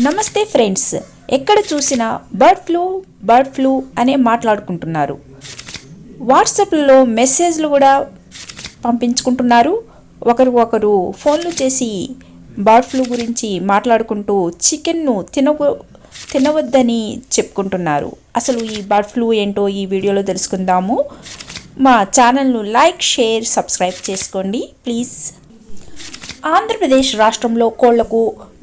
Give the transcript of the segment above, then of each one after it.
నమస్తే ఫ్రెండ్స్. ఎక్కడ చూసినా బర్డ్ ఫ్లూ బర్డ్ ఫ్లూ అనే మాట్లాడుకుంటున్నారు. వాట్సాప్లో మెసేజ్లు కూడా పంపించుకుంటున్నారు. ఒకరు ఒకరు ఫోన్లు చేసి బర్డ్ ఫ్లూ గురించి మాట్లాడుకుంటూ చికెన్ను తినకు తినవద్దని చెప్పుకుంటున్నారు. అసలు ఈ బర్డ్ ఫ్లూ ఏంటో ఈ వీడియోలో తెలుసుకుందాము. మా ఛానల్ను లైక్ షేర్ సబ్స్క్రైబ్ చేసుకోండి. ప్లీజ్. ఆంధ్రప్రదేశ్ రాష్ట్రంలో కోళ్ళకు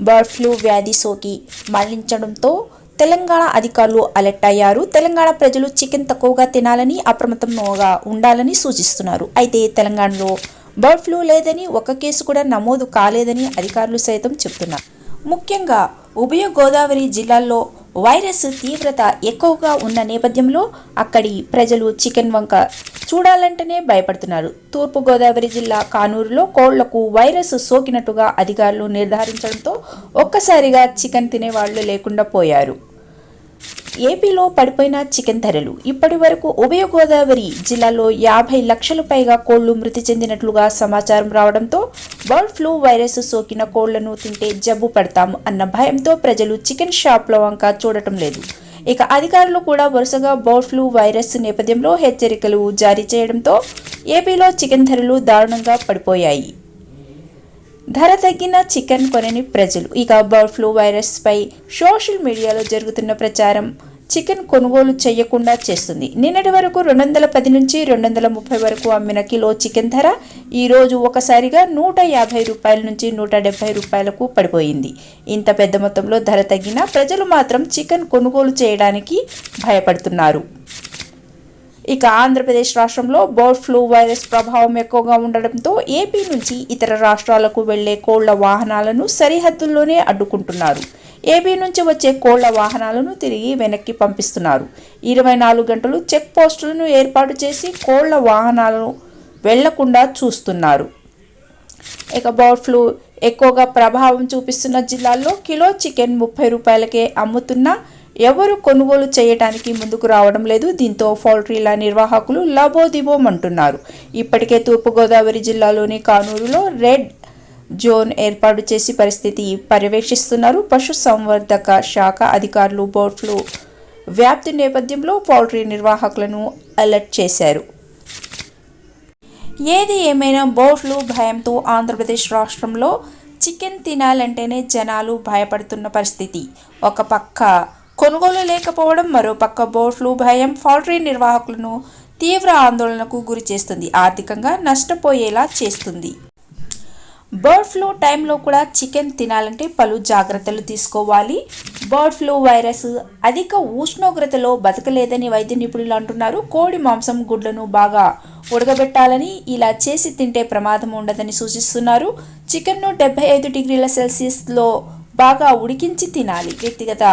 బర్డ్ ఫ్లూ వ్యాధి సోకి మరణించడంతో తెలంగాణ అధికారులు అలర్ట్ అయ్యారు. తెలంగాణ ప్రజలు చికెన్ తక్కువగా తినాలని అప్రమత్తంగా ఉండాలని సూచిస్తున్నారు. అయితే తెలంగాణలో బర్డ్ ఫ్లూ లేదని ఒక కేసు కూడా నమోదు కాలేదని అధికారులు సైతం చెబుతున్నారు ముఖ్యంగా ఉభయ గోదావరి జిల్లాల్లో వైరస్ తీవ్రత ఎక్కువగా ఉన్న నేపథ్యంలో అక్కడి ప్రజలు చికెన్ వంక చూడాలంటేనే భయపడుతున్నారు. తూర్పుగోదావరి జిల్లా కానూరులో కోళ్ళకు వైరస్ సోకినట్టుగా అధికారులు నిర్ధారించడంతో ఒక్కసారిగా చికెన్ తినేవాళ్ళు లేకుండా పోయారు. ఏపీలో పడిపోయిన చికెన్ ధరలు ఇప్పటి వరకు ఉభయ గోదావరి జిల్లాలో యాభై లక్షలు పైగా కోళ్ళు మృతి చెందినట్లుగా సమాచారం రావడంతో బర్డ్ ఫ్లూ వైరస్ సోకిన కోళ్ళను తింటే జబ్బు పడతాము అన్న భయంతో ప్రజలు చికెన్ షాప్ల వంక చూడటం లేదు. ఇక అధికారులు కూడా వరుసగా బర్డ్ ఫ్లూ వైరస్ నేపథ్యంలో హెచ్చరికలు జారీ చేయడంతో ఏపీలో చికెన్ ధరలు దారుణంగా పడిపోయాయి. ధర తగ్గిన చికెన్ కొనని ప్రజలు. ఇక బర్డ్ ఫ్లూ వైరస్పై సోషల్ మీడియాలో జరుగుతున్న ప్రచారం చికెన్ కొనుగోలు చేయకుండా చేస్తుంది. నిన్నటి వరకు రెండు వందల పది నుంచి రెండు వందల ముప్పై వరకు అమ్మిన కిలో చికెన్ ధర ఈరోజు ఒకసారిగా నూట యాభై రూపాయల నుంచి నూట డెబ్బై రూపాయలకు పడిపోయింది. ఇంత పెద్ద మొత్తంలో ధర తగ్గినా ప్రజలు మాత్రం చికెన్ కొనుగోలు చేయడానికి భయపడుతున్నారు. ఇక ఆంధ్రప్రదేశ్ రాష్ట్రంలో బర్డ్ ఫ్లూ వైరస్ ప్రభావం ఎక్కువగా ఉండడంతో ఏపీ నుంచి ఇతర రాష్ట్రాలకు వెళ్ళే కోళ్ళ వాహనాలను సరిహద్దుల్లోనే అడ్డుకుంటున్నారు. ఏపీ నుంచి వచ్చే కోళ్ళ వాహనాలను తిరిగి వెనక్కి పంపిస్తున్నారు. ఇరవై నాలుగు గంటలు చెక్ పోస్టులను ఏర్పాటు చేసి కోళ్ళ వాహనాలను వెళ్ళకుండా చూస్తున్నారు. ఇక బర్డ్ ఫ్లూ ఎక్కువగా ప్రభావం చూపిస్తున్న జిల్లాల్లో కిలో చికెన్ ముప్పై రూపాయలకే అమ్ముతున్నా ఎవరు కొనుగోలు చేయడానికి ముందుకు రావడం లేదు. దీంతో పౌల్ట్రీల నిర్వాహకులు లబోదిబోమంటున్నారు. ఇప్పటికే తూర్పుగోదావరి జిల్లాలోని కానూరులో రెడ్ జోన్ ఏర్పాటు చేసి పరిస్థితి పర్యవేక్షిస్తున్నారు. పశు సంవర్ధక శాఖ అధికారులు బోట్లు వ్యాప్తి నేపథ్యంలో పౌల్ట్రీ నిర్వాహకులను అలర్ట్ చేశారు. ఏది ఏమైనా బోట్లు భయంతో ఆంధ్రప్రదేశ్ రాష్ట్రంలో చికెన్ తినాలంటేనే జనాలు భయపడుతున్న పరిస్థితి. ఒక పక్క కొనుగోలు లేకపోవడం మరోపక్క పక్క బోట్లు భయం పౌల్ట్రీ నిర్వాహకులను తీవ్ర ఆందోళనకు గురి చేస్తుంది. ఆర్థికంగా నష్టపోయేలా చేస్తుంది. బర్డ్ ఫ్లూ టైంలో కూడా చికెన్ తినాలంటే పలు జాగ్రత్తలు తీసుకోవాలి. బర్డ్ ఫ్లూ వైరస్ అధిక ఉష్ణోగ్రతలో బతకలేదని వైద్య నిపుణులు అంటున్నారు. కోడి మాంసం గుడ్లను బాగా ఉడకబెట్టాలని ఇలా చేసి తింటే ప్రమాదం ఉండదని సూచిస్తున్నారు. చికెన్ను డెబ్బై ఐదు డిగ్రీల సెల్సియస్లో బాగా ఉడికించి తినాలి. వ్యక్తిగత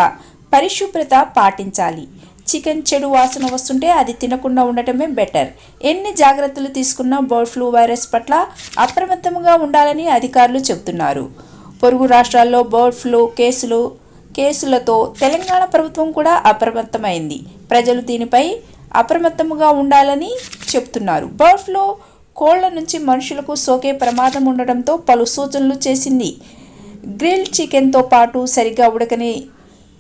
పరిశుభ్రత పాటించాలి. చికెన్ చెడు వాసన వస్తుంటే అది తినకుండా ఉండటమే బెటర్. ఎన్ని జాగ్రత్తలు తీసుకున్నా బర్డ్ ఫ్లూ వైరస్ పట్ల అప్రమత్తంగా ఉండాలని అధికారులు చెబుతున్నారు. పొరుగు రాష్ట్రాల్లో బర్డ్ ఫ్లూ కేసులు కేసులతో తెలంగాణ ప్రభుత్వం కూడా అప్రమత్తమైంది. ప్రజలు దీనిపై అప్రమత్తముగా ఉండాలని చెప్తున్నారు బర్డ్ ఫ్లూ కోళ్ళ నుంచి మనుషులకు సోకే ప్రమాదం ఉండడంతో పలు సూచనలు చేసింది. గ్రిల్ చికెన్తో పాటు సరిగ్గా ఉడకని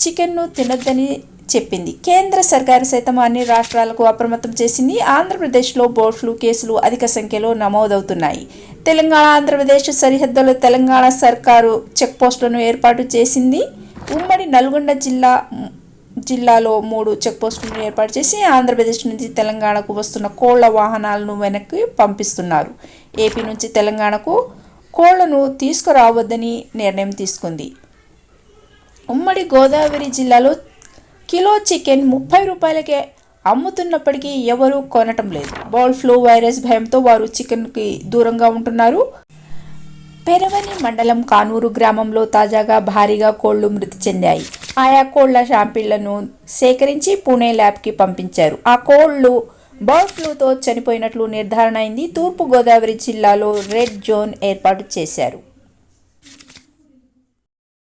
చికెన్ను తినొద్దని చెప్పింది. కేంద్ర సర్కారు సైతం అన్ని రాష్ట్రాలకు అప్రమత్తం చేసింది. ఆంధ్రప్రదేశ్లో బర్డ్ ఫ్లూ కేసులు అధిక సంఖ్యలో నమోదవుతున్నాయి. తెలంగాణ ఆంధ్రప్రదేశ్ సరిహద్దులో తెలంగాణ సర్కారు చెక్పోస్టులను ఏర్పాటు చేసింది. ఉమ్మడి నల్గొండ జిల్లా జిల్లాలో మూడు చెక్ పోస్టులను ఏర్పాటు చేసి ఆంధ్రప్రదేశ్ నుంచి తెలంగాణకు వస్తున్న కోళ్ళ వాహనాలను వెనక్కి పంపిస్తున్నారు. ఏపీ నుంచి తెలంగాణకు కోళ్ళను తీసుకురావద్దని నిర్ణయం తీసుకుంది. ఉమ్మడి గోదావరి జిల్లాలో కిలో చికెన్ ముప్పై రూపాయలకే అమ్ముతున్నప్పటికీ ఎవరూ కొనటం లేదు. బర్డ్ ఫ్లూ వైరస్ భయంతో వారు చికెన్కి దూరంగా ఉంటున్నారు. పెరవని మండలం కానూరు గ్రామంలో తాజాగా భారీగా కోళ్ళు మృతి చెందాయి. ఆయా కోళ్ళ షాంపిళ్ళను సేకరించి పూణే ల్యాబ్కి పంపించారు. ఆ కోళ్ళు బర్డ్ ఫ్లూతో చనిపోయినట్లు నిర్ధారణ అయింది తూర్పు గోదావరి జిల్లాలో రెడ్ జోన్ ఏర్పాటు చేశారు.